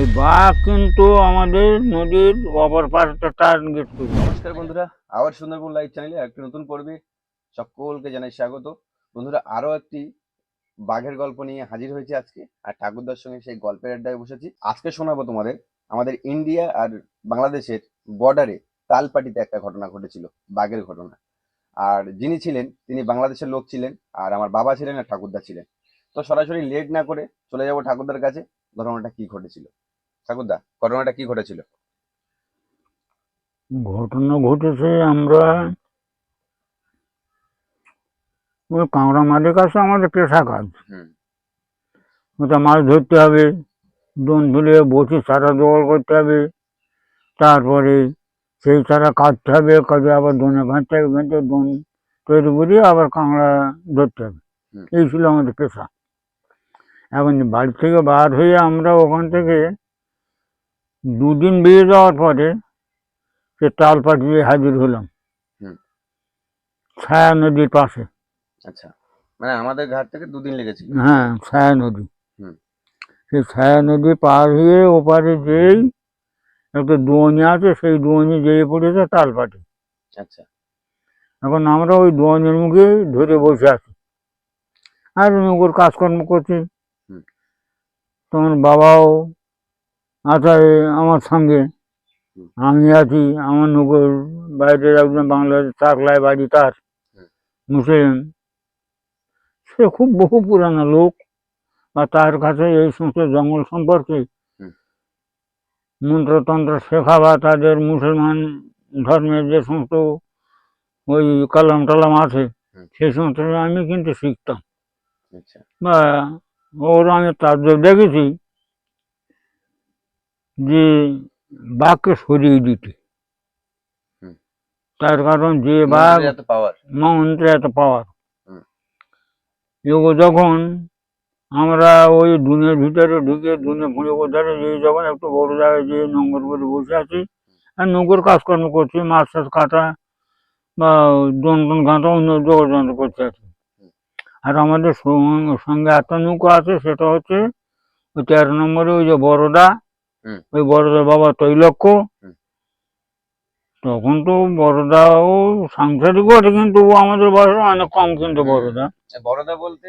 ওই বাঘ কিন্তু আমাদের নদীর অপর পাশটা টার্গেট করবে নমস্কার বন্ধুরা, আবার সুন্দরবন লাইভ চ্যানেলে একটি নতুন পর্বে সকলকে জানাই স্বাগত। বন্ধুরা আরও একটি বাঘের গল্প নিয়ে হাজির হয়েছে আজকে, আর ঠাকুরদার সঙ্গে সেই গল্পের আড্ডায় বসেছি। আজকে শোনাবো তোমাদের, আমাদের ইন্ডিয়া আর বাংলাদেশের বর্ডারে তালপাটিতে একটা ঘটনা ঘটেছিল, বাঘের ঘটনা। আর যিনি ছিলেন, তিনি বাংলাদেশের লোক ছিলেন, আর আমার বাবা ছিলেন আর ঠাকুরদা ছিলেন। তো সরাসরি লেট না করে চলে যাব ঠাকুরদার কাছে, ঘটনাটা কি ঘটেছিল? ঠাকুরদা ঘটনাটা কি ঘটেছিল? ঘটনা ঘটেছে আমরা ওই কাঁকড়া মালিক আছে আমাদের পেশা কাজ। ওটা মাছ ধরতে হবে দোন তুলে বসি চারা জোগাড় করতে হবে তারপরে সেই চারা কাটতে হবে কাজে আবার দোনে ঘাঁটতে হবে ঘেঁটে দোন তৈরি করে আবার কাঁকড়া ধরতে হবে। এই ছিল আমাদের পেশা। এখন বাড়ি থেকে বার হয়ে আমরা ওখান থেকে দুদিন বেরিয়ে যাওয়ার পরে সে তাল পাঠিয়ে হাজির হলাম। ছায়া নদীর পাশে। আচ্ছা মানে আমাদের ঘাট থেকে দুদিন লেগেছিল। হ্যাঁ ছায়া নদী। হুম। সেই ছায়া নদী পার হয়ে ওপারে যেই একটা দোয়নি আছে সেই দোয়নি যেয়ে পড়েছে তালপাটি আচ্ছা। এখন আমরা ওই দোয়ানির মুখে ধরে বসে আছি। আর নৌকোর কাজকর্ম করছি। তোমার বাবাও আছে আমার সঙ্গে আমি আছি আমার নৌকোর বাইরে একজন বাংলাদেশ চাকলায় বাড়ি তার মুসলিম। সে খুব বহু পুরানো লোক বা তার কাছে এই সমস্ত জঙ্গল সম্পর্কে। মন্ত্রতন্ত্র শেখা বা তাদের মুসলমান ধর্মের যে সমস্ত ওই কালাম টালাম আছে সেই সমস্ত আমি কিন্তু শিখতাম। আচ্ছা। বা ওর আমি তার দেখেছি যে বাঘকে সরিয়ে দিতে। তার কারণ যে বাঘ মন্ত্রে এত পাওয়ার। এগো যখন আমরা ওই দুনের ভিতরে ঢুকে দুনিয়া ফুঁড়ে কোথারে যে যখন একটু বড় জায়গায় যে নোংর করে বসে আছি আর নৌকোর কাজকর্ম করছি মাছ টাছ কাটা বা দন টন ঘাঁটা অন্য যোগাযোগ করতে আছি আর আমাদের সঙ্গে একটা নৌকো আছে সেটা হচ্ছে ওই তেরো নম্বরে ওই যে বড়দা। ওই বড়দার বাবা তৈলক্ষ তখন তো বড়দাও সাংসারিক বটে কিন্তু আমাদের বয়স অনেক কম কিন্তু। বড়দা। বড়দা বলতে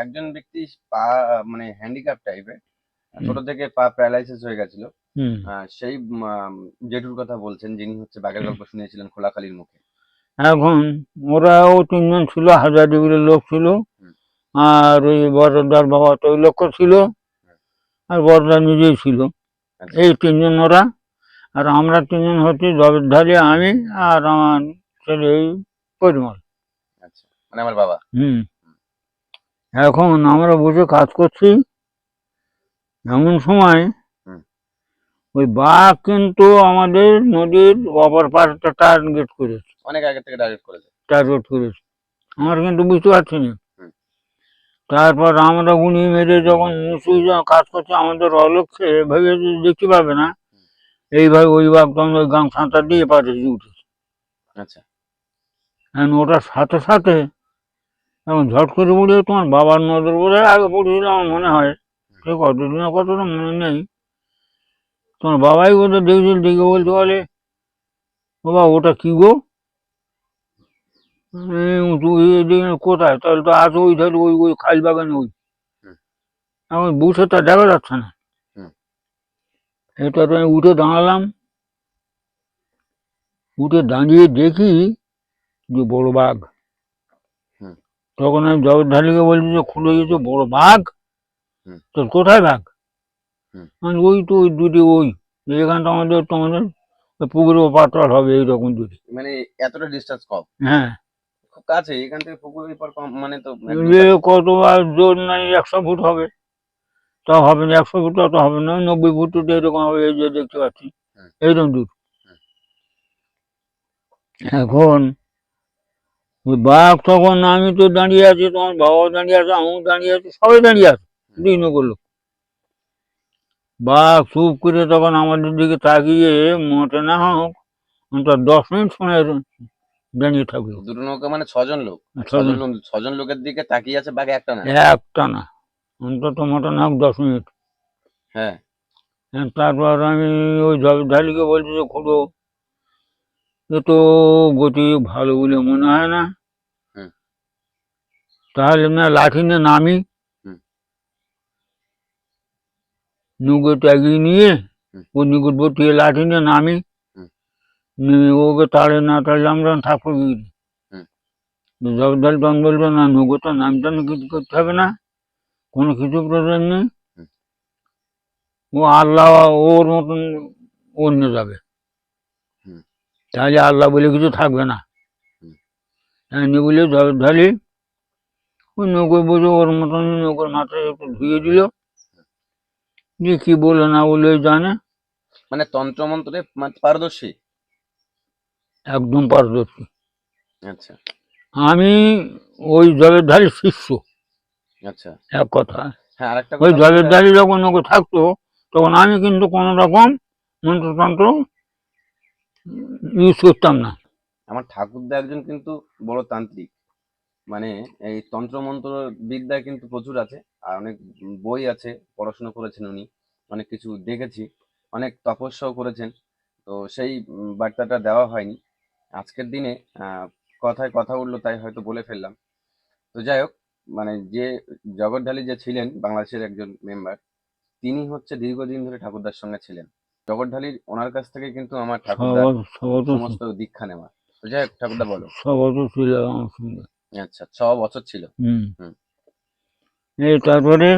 একজন ব্যক্তি পা মানে হ্যান্ডিক্যাপ টাইপের ছোট থেকে পা প্যারালাইসিস হয়ে গেছিল। সেই জেঠুর কথা বলছেন যিনি হচ্ছে বাঘের গল্প শুনিয়েছিলেন খোলাখালির মুখে। এখন ওরাও তিনজন ছিল হাজার ডিগ্রির লোক ছিল। আর ওই বড়দার বাবা তৈলক্ষ ছিল। আর বড়দা নিজেই ছিল। আচ্ছা। এই তিনজন ওরা আর আমরা তিনজন হচ্ছি জবেরধারী আমি আর আমার ছেলে এই পরিমল। আচ্ছা মানে আমার বাবা? হুম। এখন আমরা বসে কাজ করছি এমন সময় ওই বাঘ কিন্তু আমাদের নদীর অপর পাশটা টার্গেট করেছে। অনেক আগে থেকে ডাইরেক্ট করেছে। টার্গেট করেছে। আমরা কিন্তু বুঝতে পারছি না। তারপর আমরা উনি মেরে যখন মুসি কাজ করছে আমাদের অলক্ষ্যে ভেবে যে দেখতে পাবে না। এইভাবে ওই বাঘ তখন ওই গাং সাঁতার দিয়ে পারে উঠেছে। আচ্ছা। এখন ওটার সাথে সাথে এখন ঝট করে পড়ে তোমার বাবার নজর বলে আগে পড়েছিল আমার মনে হয়। সে কতদিনের কতটা মনে নেই। তোমার বাবাই ওটা দেখছিল দেখে বলতে বলে বাবা ওটা কি গো? কোথায়? তাহলে তো আছে ওই ধারে ওই ওই খাল বাগানে ওই। হুম। এখন বুঝে দেখা যাচ্ছে না। এটা আমি উঠে দাঁড়ালাম। উঠে দাঁড়িয়ে দেখি যে বড় বাঘ। তখন আমি জগদ্ধারীকে বলছি যে খুলে গেছে বড় বাঘ? হুম। তো কোথায় বাঘ। আমি ওই তো ওই দুটি ওই। এখানটা আমাদের তোমাদের পুকুরে পাটল হবে এইরকম দুটি। মানে এতটা ডিস্টেন্স কম? হ্যাঁ। কাছে এখান থেকে পুকুরের পর কম মানে তো কত জোর নাই একশো ফুট হবে। তা হবে না একশো ফুট অত হবে না নব্বই ফুট এরকম হবে এই যে দেখতে পাচ্ছি। এইরকম দূর। এখন বাঘ তখন আমি তো দাঁড়িয়ে আছি তোমার বাবাও দাঁড়িয়ে আছে আমিও দাঁড়িয়ে আছি সবাই দাঁড়িয়ে আছে দুই দিন করল বাঘ চুপ করে তখন আমাদের দিকে তাকিয়ে মোটে না হোক দশ মিনিট সময় দাঁড়িয়ে থাকল দুটো নৌকা মানে ছজন লোক। ছজন। লোক- ছজন লোকের দিকে তাকিয়ে আছে বাঘ একটা না? একটা না। অন্তত মোটে না হোক দশ মিনিট। হ্যাঁ। হ্যাঁ, তারপর আমি ওই বলছি যে খুড়ো এ তো গতি ভালো বলে মনে হয় না। তাহলে না লাঠি নিয়ে নামি। হুম। নৌকো ট্যাগিয়ে নিয়ে। ও নিকটবর্তী লাঠি নিয়ে নামি। ওকে তাড়ে না তাড়লে আমরা থাকব কি করে? হুম। জগদ্ধারী তখন বলবে না নৌকো তো নামতে না কিছু করতে হবে না কোনো কিছু প্রয়োজন নেই। ও আল্লাহ ওর মতন অন্য যাবে। তাহলে আল্লাহ বলে কিছু থাকবে না। এমনি বলে জগদ্ধারী ওই নৌকোয় বসে ওর মতন নৌকোর মাথায় একটু ধুয়ে দিল। দিয়ে কি বলে না বলে জানে। মানে তন্ত্রমন্ত্রে মা- পারদর্শী? একদম পারদর্শী। আচ্ছা। আমি ওই জগদ্ধারীর শিষ্য। আচ্ছা। এক কথা। হ্যাঁ আরেকটা ওই জগদ্ধারী যখন ওকে থাকতো তখন আমি কিন্তু কোনো রকম মন্ত্রতন্ত্র ইউজ করতাম না। আমার ঠাকুরদা একজন কিন্তু বড় তান্ত্রিক। মানে এই তন্ত্রমন্ত্র বিদ্যা কিন্তু প্রচুর আছে আর অনেক বই আছে পড়াশোনা করেছেন উনি অনেক কিছু দেখেছি অনেক তপস্যাও করেছেন। তো সেই বার্তাটা দেওয়া হয়নি। আজকের দিনে আহ, কথায় কথা উঠল তাই হয়তো বলে ফেললাম। তো যাই হোক মানে যে জগদ্ধালী যে ছিলেন বাংলাদেশের একজন মেম্বার তিনি হচ্ছে দীর্ঘদিন ধরে ঠাকুরদার সঙ্গে ছিলেন। জগদ্ধালীর ওনার কাছ থেকে কিন্তু আমার ঠাকুরদার সমস্ত দীক্ষা নেওয়া। তো যাই হোক ঠাকুরদা বলো। সব তো ছিল আমার সঙ্গে আচ্ছা ছ বছর ছিল। এই তারপরে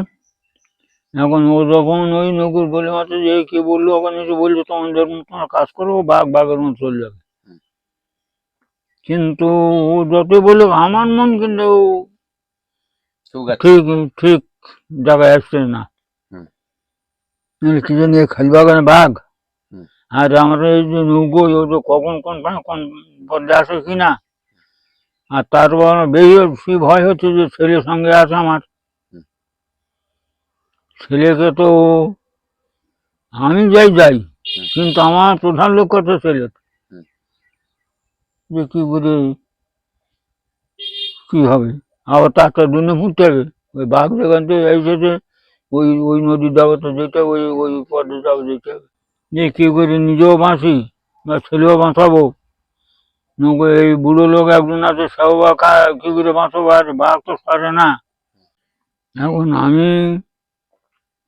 এখন ও যখন ওই নকুর বলে মাত্র যে কে বলল ওখানে এসে বলল তোমাদের মতো তোমরা কাজ করো বাঘ বাঘের মতো চলে যাবে। কিন্তু ও যতই বলল আমার মন কিন্তু ঠিক ঠিক জায়গায় আসছে না। কি জানি এই খালি বাগানে বাঘ। আর আমরা এই যে নৌকো যে কখন কোন কোন আসে কিনা আর তারপর বেশি ভয় হচ্ছে যে ছেলের সঙ্গে আছে আমার। ছেলেকে তো আমি যাই যাই। কিন্তু আমার প্রধান লক্ষ্য তো ছেলে হুম। যে কি করে কি হবে? আবার তারটা দিনে ঘুরতে হবে। ওই বাঘ যেখান থেকে এসেছে, ওই ওই নদীর যাব তো যেতে ওই ওই পথে যাব যেতে হবে। যে কি করে নিজেও বাঁচি বা ছেলেও বাঁচাবো? নৌকো এই বুড়ো লোক একজন আছে, সেও বা কা- কি করে বাঁচাবো? আর বাঘ তো সারে না। এখন আমি,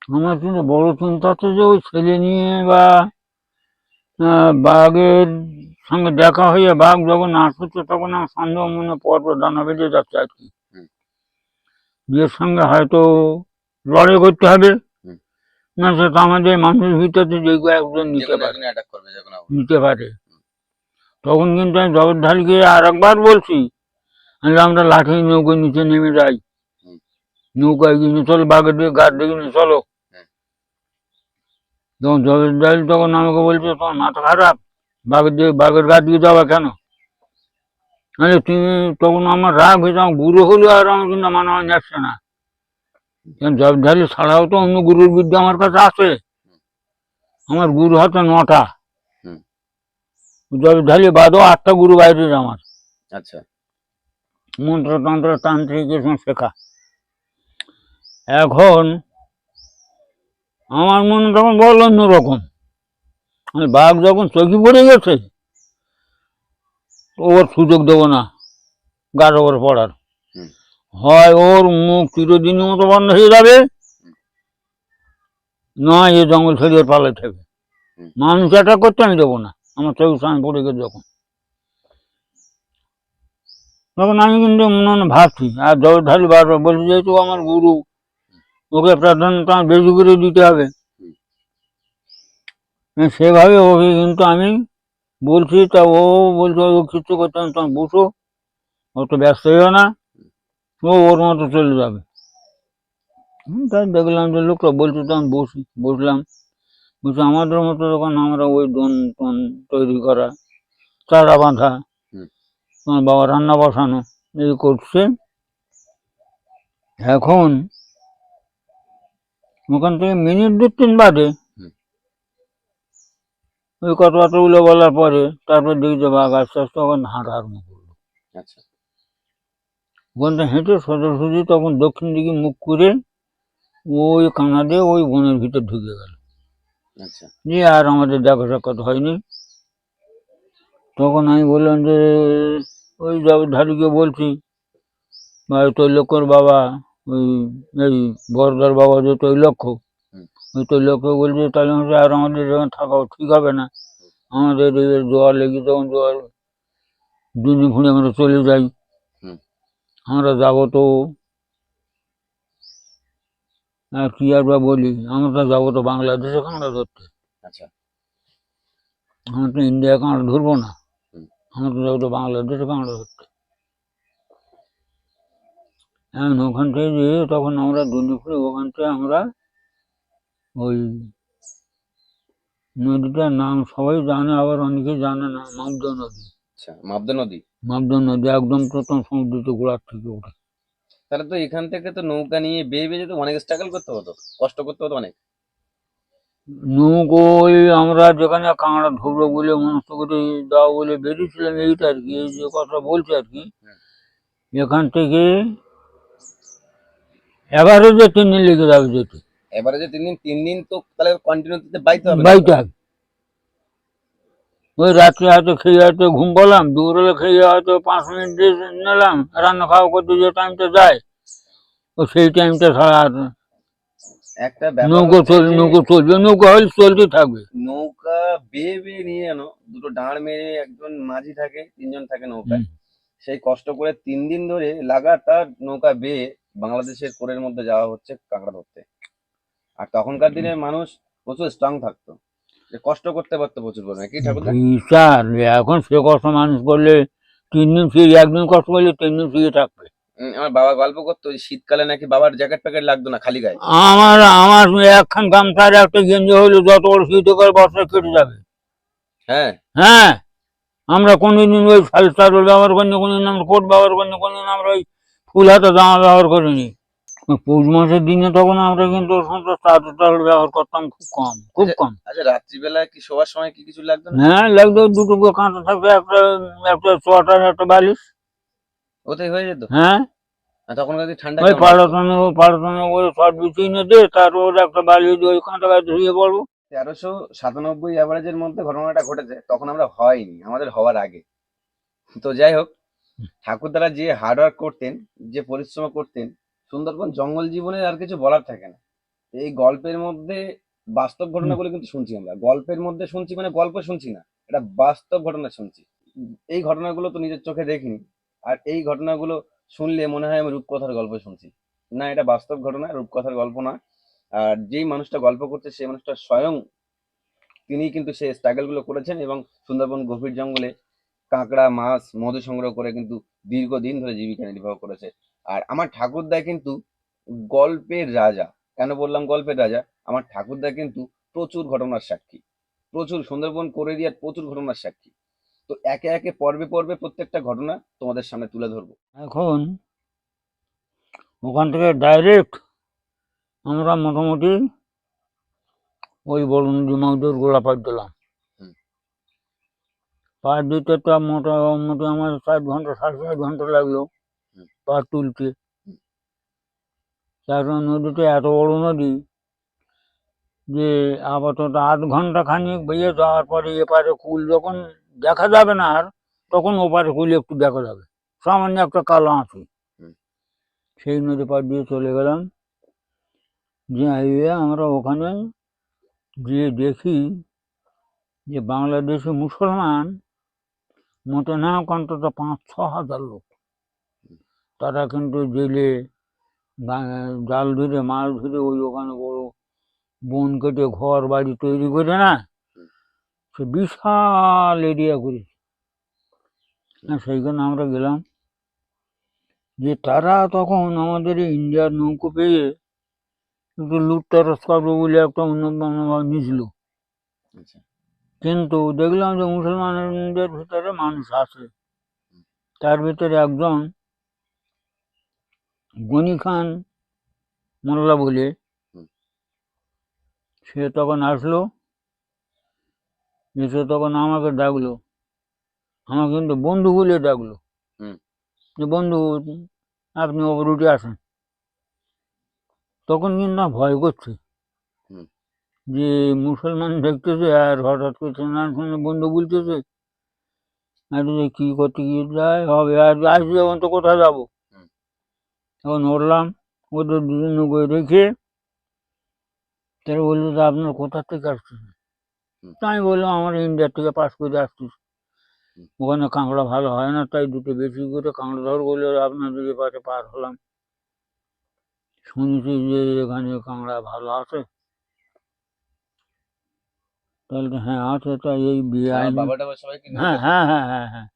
আমার কিন্তু বড় চিন্তা হচ্ছে যে ওই ছেলে নিয়ে বা বাঘের সঙ্গে দেখা হয়ে বাঘ যখন আসছে তখন আমার সন্দেহ মনে পরপর দানা বেঁধে যাচ্ছে আর কি। বিয়ের সঙ্গে হয়তো লড়াই করতে হবে। না সেটা আমাদের মানুষের ভিতরে যে একজন নিতে পারে। নিতে পারে। তখন কিন্তু আমি জগদ্ধারীকে আর একবার বলছি আমি আমরা লাঠি নৌকো নিচে নেমে যাই। নৌকায় গিয়ে চলো বাঘের দিকে গাছ দিকে নিয়ে চলো। যখন জগদ্ধারী তখন আমাকে বলছে তোমার মাথা খারাপ? বাঘের দিকে বাঘের গাছ দিয়ে যাওয়া কেন? আরে তুমি তখন আমার রাগ হয়েছে আমার গুরু হলো আর আমার কিন্তু মানে যাচ্ছে না। কারণ ছাড়াও তো অন্য গুরুর বিদ্যা আমার কাছে আছে। আমার গুরু হচ্ছে নটা। হুম। জগদ্ধারী বাদও আটটা গুরু বাইরে আমার। আচ্ছা। মন্ত্রতন্ত্র তান্ত্রিক এসব শেখা। এখন আমার মনে তখন বল অন্যরকম। বাঘ যখন চোখে পড়ে গেছে ওর সুযোগ দেবো না গাছ পড়ার। হয় ওর মুখ চিরদিনের মতো বন্ধ হয়ে যাবে না এ জঙ্গল ছেড়ে পালাতে হবে মানুষ এটা করতে আমি দেবো না আমার চোখের সামনে পড়ে গেছে যখন। তখন আমি কিন্তু মনে মনে ভাবছি আর জগদ্ধারী বারবার বলছি যেহেতু আমার গুরু ওকে প্রাধান্য বেশি করে দিতে হবে। সেভাবে ওকে কিন্তু আমি বলছি তা ও বলছে ও কিছু করতে না, বসো। ও তো ব্যস্ত হইও না। ও ওর মতো চলে যাবে। হুম, তাই দেখলাম যে লোকটা বলছে তো আমি বসি বসলাম। বলছে আমাদের মতো যখন আমরা ওই দোন টোন তৈরি করা চারা বাঁধা তোমার বাবা রান্না বসানো এই করছে। এখন ওখান থেকে মিনিট দু তিন বাদে। ওই কথাবার্তাগুলো বলার পরে তারপর দেখি যে বাঘ আস্তে আস্তে ওখানে হাঁটা আরম্ভ করল। আচ্ছা। থেকে হেঁটে সোজাসুজি তখন দক্ষিণ দিকে মুখ করে ওই কানা দিয়ে ওই বনের ভিতর ঢুকে গেল। আচ্ছা। দিয়ে আর আমাদের দেখা সাক্ষাৎ হয়নি। তখন আমি বললাম যে ওই ধারিকে বলছি বা ওই তৈলক্ষর বাবা ওই এই বরদার বাবা যে তৈলক্ষ ওই তৈলক্ষ বলছে তাহলে আর আমাদের যখন থাকা ঠিক হবে না। আমাদের জোয়ার লেগে তখন জোয়ার দিনে ঘুরে আমরা চলে যাই। আমরা যাব তো আর কি আর বা বলি? আমরা যাব তো বাংলাদেশে কাঁকড়া ধরতে। আচ্ছা। আমরা তো ইন্ডিয়া কাঁকড়া ধরবো না। আমরা তো যাব তো বাংলাদেশে কাঁকড়া ধরতে। এখন ওখান থেকে তখন আমরা দুর্নীপুরে ওখান থেকে আমরা ওই নদীটার নাম সবাই জানে আবার অনেকে জানে না মামদা নদী। আচ্ছা মাবদা নদী? মামদা নদী একদম প্রথম সমুদ্রিত গোড়ার থেকে ওঠে। তাহলে তো এখান থেকে তো নৌকা নিয়ে বেয়ে বেয়ে যেতে অনেক স্ট্রাগল করতে হতো কষ্ট করতে হতো অনেক। নৌকোয় আমরা যেখানে কাঁকড়া ধরবো বলে মনস্থ করে দাও বলে বেরিয়েছিলাম এইটা আর কি এই যে কথা বলছি আর কি। এখান থেকে এভারেজে তিন দিন লেগে যাবে যেতে। এবারে যে তিন দিন তিন দিন তো তাহলে কন্টিনিউতে বাইতে হবে? বাইতে হবে। ওই রাত্রে হয়তো খেয়ে হয়তো ঘুম পেলাম দুপুরে খেয়ে হয়তো পাঁচ মিনিট রেস্ট নিলাম রান্না খাওয়া করতে যে টাইমটা যায় ও সেই টাইমটা ছাড়া একটা নৌকো চল নৌকো চলবে নৌকো হলে চলতে থাকবে। নৌকা বেয়ে বেয়ে নিয়ে দুটো মেরে একজন মাঝি থাকে তিনজন থাকে নৌকায়। সেই কষ্ট করে তিন দিন ধরে লাগাতার নৌকা বেয়ে বাংলাদেশের কোরের মধ্যে যাওয়া হচ্ছে কাঁকড়া ধরতে। আর তখনকার দিনের মানুষ প্রচুর স্ট্রং থাকতো। যে কষ্ট করতে পারতো প্রচুর পরিমাণে। কি ঠাকুর এখন সে কষ্ট মানুষ করলে তিন দিন ফিরে একদিন কষ্ট করলে তিন দিন ফিরে থাকবে। আমার বাবা গল্প করতো শীতকালে নাকি বাবার জ্যাকেট প্যাকেট লাগতো না খালি গায়ে। আমার আমার একখান গামছার একটা গেঞ্জি হইলে যত বড় শীত করে বর্ষা কেটে যাবে। হ্যাঁ। হ্যাঁ আমরা কোনোদিন ওই শাল চাদর ব্যবহার করিনি কোনোদিন আমরা কোট ব্যবহার করিনি কোনোদিন আমরা ওই ফুল হাতে জামা ব্যবহার করিনি। পৌষ মাসের দিনে তখন আমরা কিন্তু ব্যবহার করতাম খুব কম খুব কম। আচ্ছা রাত্রিবেলা কি শোবার সময় কি কিছু লাগতো না? হ্যাঁ লাগতো দুটো কাঁটা থাকবে একটা একটা সোয়াটার একটা বালিশ। ওতেই হয়ে যেত? হ্যাঁ। তখনকার দিনে ঠান্ডা ওই কেমন? পাড়াতনে পাড়াতনে ওই শর্ট বিছিয়ে নিয়ে দে তার ওর একটা বালিশ ওই কাঁটা গায়ে ধুয়ে পড়ব। তেরোশো সাতানব্বই অ্যাভারেজের মধ্যে ঘটনাটা ঘটেছে তখন আমরা হয়নি আমাদের হওয়ার আগে। তো যাই হোক ঠাকুরদারা যে করতেন যে পরিশ্রম করতেন সুন্দরবন জঙ্গল জীবনের আর কিছু বলার থাকে না। এই গল্পের মধ্যে বাস্তব ঘটনাগুলো কিন্তু শুনছি আমরা। গল্পের মধ্যে শুনছি মানে গল্প শুনছি না, এটা বাস্তব ঘটনা শুনছি। এই ঘটনাগুলো তো নিজের চোখে দেখিনি, আর এই ঘটনাগুলো শুনলে মনে হয় আমি রূপকথার গল্প শুনছি। না, এটা বাস্তব ঘটনা, রূপকথার গল্প না। আর যেই মানুষটা গল্প করছে, সেই মানুষটা স্বয়ং তিনি কিন্তু সেই স্ট্রাগলগুলো করেছেন এবং সুন্দরবন গভীর জঙ্গলে কাঁকড়া, মাছ, মধু সংগ্রহ করে কিন্তু দীর্ঘদিন ধরে জীবিকা নির্বাহ করেছে। আর আমার ঠাকুরদা কিন্তু গল্পের রাজা। কেন বললাম গল্পের রাজা? আমার ঠাকুরদা কিন্তু প্রচুর ঘটনার সাক্ষী। প্রচুর সুন্দরবন করে দিয়ার প্রচুর ঘটনার সাক্ষী। তো একে একে পর্বে পর্বে প্রত্যেকটা ঘটনা তোমাদের সামনে তুলে ধরবো। এখন ওখান থেকে ডাইরেক্ট আমরা মোটামুটি ওই বড় নদী মাউদের গোলা পাট দিলাম। পাট দিতে তো মোটামুটি আমার ষাট ঘণ্টা সাড়ে ষাট ঘণ্টা লাগল। পাট তুলতে কারণ নদীটা এত বড় নদী যে আপাতত আধ ঘণ্টা খানিক বেয়ে যাওয়ার পরে এপারে কুল যখন দেখা যাবে না আর তখন ওপারে কুল একটু দেখা যাবে সামান্য একটা কালো আঁচু সেই নদী পার দিয়ে চলে গেলাম যে হাইওয়ে আমরা ওখানে গিয়ে দেখি যে বাংলাদেশে মুসলমান মোটে না অন্তত পাঁচ ছ হাজার লোক তারা কিন্তু জেলে জাল ধরে মাছ ধরে ওই ওখানে বড় বন কেটে ঘর বাড়ি তৈরি করে না সে বিশাল এরিয়া হ্যাঁ সেইখানে আমরা গেলাম। যে তারা তখন আমাদের ইন্ডিয়ার নৌকো পেয়ে একটু লুটতরস করবে বলে একটা উন্নত মনোভাব নিয়েছিল। আচ্ছা। কিন্তু দেখলাম যে মুসলমানদের ভিতরে মানুষ আছে। তার ভিতরে একজন গনি খান মোল্লা বলে সে তখন আসলো এসে তখন আমাকে ডাকলো। আমাকে কিন্তু বন্ধু বলে ডাকলো। যে বন্ধু আপনি ওপর উঠে আসেন। তখন কিন্তু আমার ভয় করছে। যে মুসলমান দেখতেছে আর হঠাৎ করে না সঙ্গে বন্ধু বলতেছে। আর যে কি করতে গিয়ে যায়? হবে আর আসবে যখন তো কোথায় যাব। তখন উঠলাম ওদের দুজন নৌকোয় রেখে তারা বলল যে আপনার কোথা থেকে আসছেন? হুম। তা আমি বললাম আমার ইন্ডিয়ার থেকে পাস করে আসছি। ওখানে কাঁকড়া ভালো হয় না তাই দুটো বেশি করে কাঁকড়া ধর বলে আপনাদের পাশে পার হলাম। শুনেছি যে এখানে কাঁকড়া ভালো আছে। তাহলে তো হ্যাঁ আছে তাই এই বিয়ে হ্যাঁ হ্যাঁ হ্যাঁ হ্যাঁ হ্যাঁ।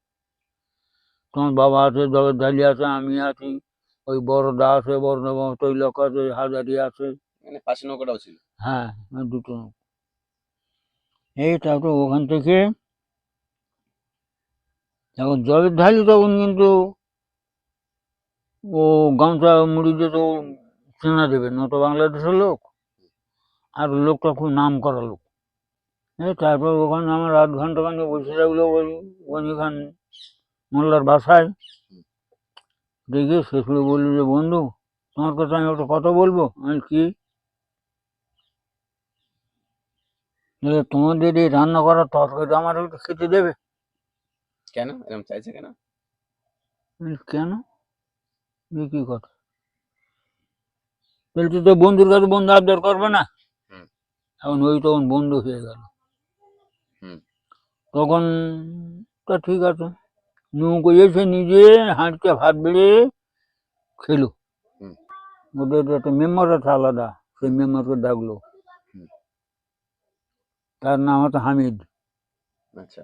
তোমার বাবা আছে জগদ্ধালি আছে আমি আছি। ওই বড়দা আছে বড়দা তৈলক আছে হাজারি আছে। মানে পাশে নৌকাটাও ছিল? হ্যাঁ দুটো এই তারপর ওখান থেকে যখন জলের ঢালি তখন কিন্তু ও গামছা মুড়ি দিয়ে তো চেনা দেবে না তো বাংলাদেশের লোক আর লোকটা খুব নাম করা লোক। এই তারপর ওখানে আমার আধ ঘণ্টা খানে বসে থাকল ওই ওখান মোল্লার বাসায়। দেখে শেষ বলল যে বন্ধু তোমার কাছে আমি একটা কথা বলব? আমি কি? তোমাদের এই রান্না করা তরকারি আমার একটু খেতে দেবে? কেন? এরকম চাইছে কেন? কেন? কি কথা? বলছি তো বন্ধুর কাছে বন্ধু আবদার করবে না। এখন ওই তখন বন্ধু হয়ে গেল। হুম। তখন তা ঠিক আছে। নৌকো এসে নিজে হাঁটতে ভাত বেড়ে খেলো। ওদের একটা মেম্বার আছে আলাদা সেই মেম্বারকে ডাকলো। তার নাম হচ্ছে হামিদ। আচ্ছা।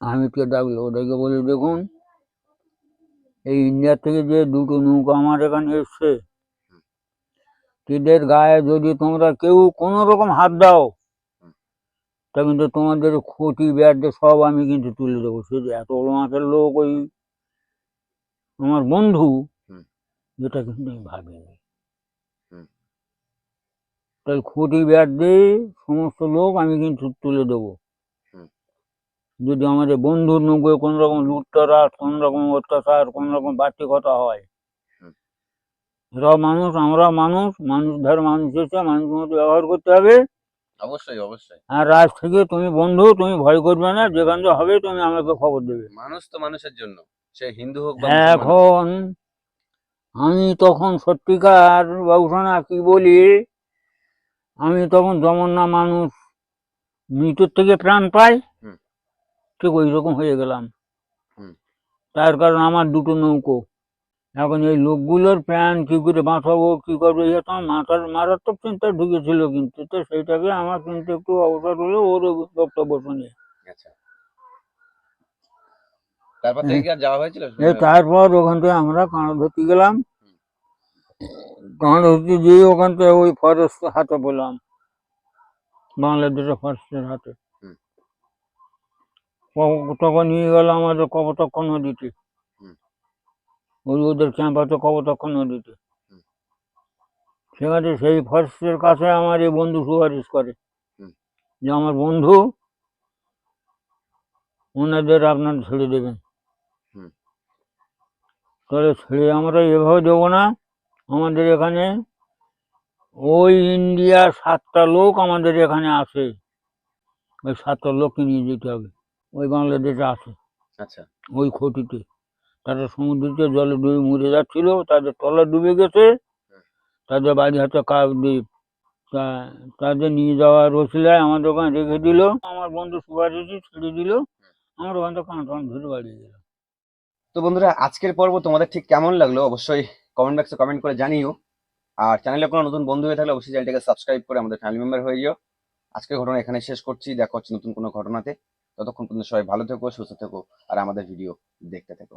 হামিদকে ডাকলো ওদেরকে বলে দেখুন এই ইন্ডিয়া থেকে যে দুটো নৌকা আমার এখানে এসছে এদের গায়ে যদি তোমরা কেউ কোনো রকম হাত দাও। তা কিন্তু তোমাদের ক্ষতি ব্যাট সব আমি কিন্তু তুলে দেবো সে যে এত বড় মাপের লোক ওই আমার বন্ধু। যেটা কিন্তু আমি ভাবিনি হুম। তাই খুঁটি ব্যাট দিয়ে সমস্ত লোক আমি কিন্তু তুলে দেবো। যদি আমাদের বন্ধুর নৌকোয় কোন রকম লুটতরা কোনো রকম অত্যাচার কোনো রকম বাড়তি কথা হয়। এরা মানুষ আমরা মানুষ মানুষ ধর মানুষ এসে মানুষের মতো ব্যবহার করতে হবে অবশ্যই অবশ্যই আজ থেকে তুমি বন্ধু তুমি ভয় করবে না যেখান হবে তুমি আমাকে খবর দেবে মানুষ তো মানুষের জন্য সে হিন্দু হোক। এখন আমি তখন সত্যিকার বাবুসানা কি বলি আমি তখন যেমন না মানুষ মৃত্যুর থেকে প্রাণ পাই। ঠিক ওই রকম হয়ে গেলাম। তার কারণ আমার দুটো নৌকো এখন এই লোকগুলোর প্রাণ কি করে বাঁচাবো কি করব এটা তো মাথার মারাত্মক চিন্তা ঢুকেছিল কিন্তু তো সেইটাকে আমার কিন্তু একটু অবসর হলো ওর বক্তব্য শুনে। আচ্ছা। তারপর এই ওখান থেকে আমরা কাঁড় ধরতে গেলাম। কাঁড় ধরতে গিয়ে ওখান থেকে ওই ফরেস্ট হাতে পেলাম। বাংলাদেশের ফরেস্টের হাতে। তখন নিয়ে গেল আমাদের কপতক্ষ নদীতে। ওই ওদের ক্যাম্প আছে কপতক্ষ নদীতে। সেখানে সেই ফরেস্টের কাছে আমার এই বন্ধু সুপারিশ করে। যে আমার বন্ধু ওনাদের আপনার ছেড়ে দেবেন। তাহলে ছেড়ে আমরা এভাবে দেবো না। আমাদের এখানে ওই ইন্ডিয়ার সাতটা লোক আমাদের এখানে আছে ওই সাতটা লোককে নিয়ে যেতে হবে। ওই বাংলাদেশে আছে আচ্ছা। ওই ক্ষতিতে। তারা সমুদ্রতে জলে ডুবে মরে যাচ্ছিল, তাদের তলা ডুবে গেছে। তাদের বাড়ি হাতে কাপ দ্বীপ তাদের নিয়ে যাওয়ার রসিলায় আমাদের ওখানে রেখে দিল। আমার বন্ধু সুপারিশি ছেড়ে দিল। আমার ওখান থেকে কাঁটা ধরে বাড়িয়ে গেল। তো বন্ধুরা, আজকের পর্ব তোমাদের ঠিক কেমন লাগল অবশ্যই কমেন্ট বক্সে কমেন্ট করে জানিও। আর চ্যানেলে কোনো নতুন বন্ধু হয়ে থাকলে অবশ্যই চ্যানেলটাকে সাবস্ক্রাইব করে আমাদের ফ্যামিলি মেম্বার হয়ে যাও। আজকের ঘটনা এখানে শেষ করছি। দেখা হচ্ছে নতুন কোনো ঘটনাতে। ততক্ষণ পর্যন্ত সবাই ভালো থেকো, সুস্থ থেকো, আর আমাদের ভিডিও দেখতে থেকো।